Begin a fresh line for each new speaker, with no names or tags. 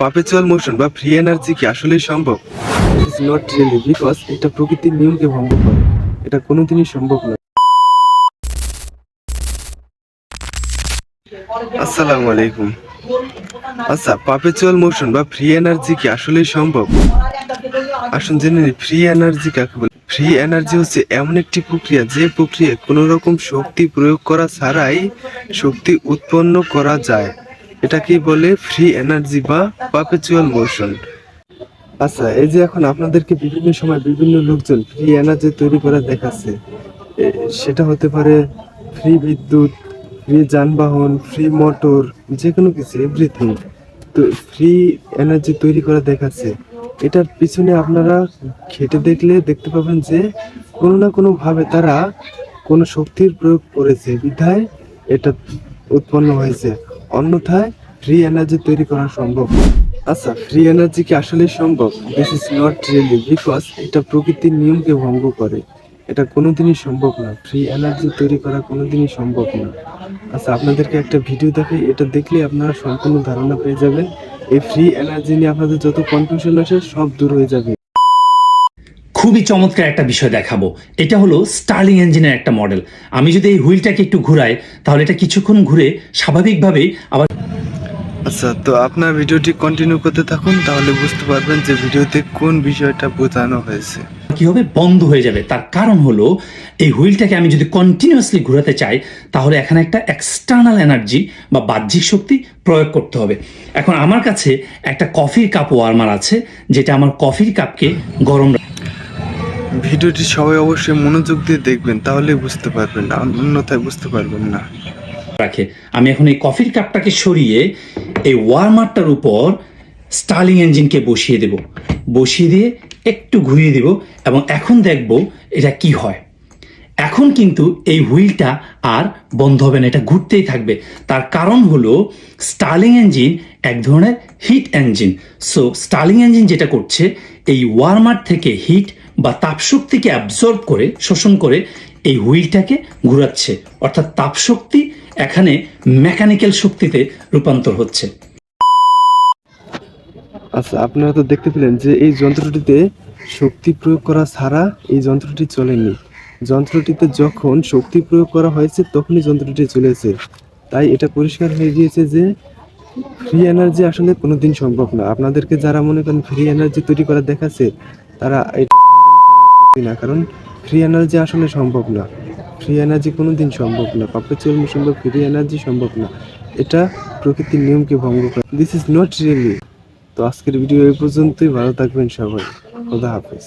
Perpetual motion বা free energy কি আসলেই সম্ভব? It is not really because এটা প্রকৃতির নিয়মকে ভঙ্গ করে। এটা কোনোদিনই সম্ভব নয়। আসসালামু আলাইকুম। আচ্ছা পারপেচুয়াল মোশন বা ফ্রি এনার্জি কি আসলেই সম্ভব? আসুন জেনে নিই ফ্রি এনার্জি কাকে বলে? ফ্রি এনার্জি হচ্ছে এমন একটি প্রক্রিয়া যে প্রক্রিয়ায় কোনো রকম শক্তি প্রয়োগ করা ছাড়াই শক্তি উৎপন্ন করা যায়। এটাকেই বলে ফ্রি এনার্জি বা পারপেচুয়াল মোশন আচ্ছা এই যে এখন আপনাদেরকে বিভিন্ন সময় বিভিন্ন লোকজন ফ্রি এনার্জি তৈরি করা দেখাচ্ছে সেটা হতে পারে ফ্রি বিদ্যুৎ ফ্রি যানবাহন ফ্রি মোটর যে কোনো কিছু এভরিথিং তো ফ্রি এনার্জি তৈরি করা দেখাচ্ছে, এটার পিছনে আপনারা খেটে দেখলে দেখতে পাবেন যে কোনো না কোনোভাবে তারা কোনো শক্তির প্রয়োগ করেছে, বিধায় এটা উৎপন্ন হয়েছে। অন্যথায় ফ্রি এনার্জি তৈরি করা সম্ভব। আচ্ছা ফ্রি এনার্জি কি আসলে সম্ভব? This is not really because এটা প্রকৃতির নিয়মকে ভঙ্গ করে। এটা কোনোদিনই সম্ভব না। ফ্রি এনার্জি তৈরি করা কোনোদিনই সম্ভব না। আচ্ছা আপনাদেরকে একটা ভিডিও দেখাই। এটা দেখলে আপনারা সম্পূর্ণ ধারণা পেয়ে যাবেন, এই ফ্রি এনার্জি নিয়ে আপনাদের যত কনফিউশন আছে সব দূর হয়ে যাবে।
খুবই চমৎকার একটা বিষয় দেখাবো। এটা হলো স্টার্লিং ইঞ্জিনের একটা মডেল আমি যদি এই হুইলটাকে একটু ঘুরাই তাহলে এটা কিছুক্ষণ ঘুরে স্বাভাবিকভাবেই আবার
আচ্ছা তো আপনার ভিডিওটি কন্টিনিউ করতে থাকুন তাহলে বুঝতে পারবেন যে ভিডিওতে কোন বিষয়টা বোঝানো হয়েছে।
কি হবে? বন্ধ হয়ে যাবে। তার কারণ হলো এই হুইলটাকে আমি যদি কন্টিনিউয়াসলি ঘোরাতে চাই তাহলে এখানে একটা এক্সটার্নাল এনার্জি বা বাহ্যিক শক্তি প্রয়োগ করতে হবে। এখন আমার কাছে একটা কফির কাপ ওয়ার্মার আছে যেটা আমার কফির কাপকে গরম
ভিডিওটি সবাই অবশ্যই মনোযোগ দিয়ে দেখবেন তাহলে বুঝতে পারবেন, অন্যথায় বুঝতে পারবেন না।
রাখে, আমি এখন এই কফির কাপটাকে সরিয়ে এই ওয়ার্মারটার উপর স্টার্লিং ইঞ্জিনকে বসিয়ে দেব। বসিয়ে দিয়ে একটু ঘুরিয়ে দেব এবং এখন দেখব এটা কি হয়। এখন কিন্তু এই হুইলটা আর বন্ধ হবে না, এটা ঘুরতেই থাকবে। তার কারণ হলো স্টার্লিং ইঞ্জিন এক ধরনের heat engine so Stirling engine যেটা করছে, এই ওয়ার্মার থেকে হিট বা তাপশক্তিকে অ্যাবজর্ব করে, শোষণ করে এই হুইলটাকে ঘুরাচ্ছে। অর্থাৎ তাপশক্তি এখানে মেকানিক্যাল শক্তিতে রূপান্তর হচ্ছে।
আচ্ছা আপনারা তো দেখতে পেলেন যে এই যন্ত্রটিতে শক্তি প্রয়োগ করা ছাড়া এই যন্ত্রটি চলেনি। যন্ত্রটিতে যখন শক্তি প্রয়োগ করা হয়েছে, তখনই যন্ত্রটি চলেছে তাই এটা পরিষ্কার হয়ে গিয়েছে যে ফ্রি এনার্জি আসলে কোনো দিন সম্ভব না। আপনাদেরকে যারা মনে করেন ফ্রি এনার্জি তৈরি করা দেখাচ্ছে, তারা এটা না, কারণ ফ্রি এনার্জি আসলে সম্ভব না। ফ্রি এনার্জি কোনো দিন সম্ভব না। পারপেচুয়াল মোশন বা ফ্রি এনার্জি সম্ভব না। এটা প্রকৃতির নিয়মকে ভঙ্গ করে। দিস ইজ নট রিয়েলি তো আজকের ভিডিও এই পর্যন্তই। ভালো থাকবেন সবাই। খোদা হাফেজ।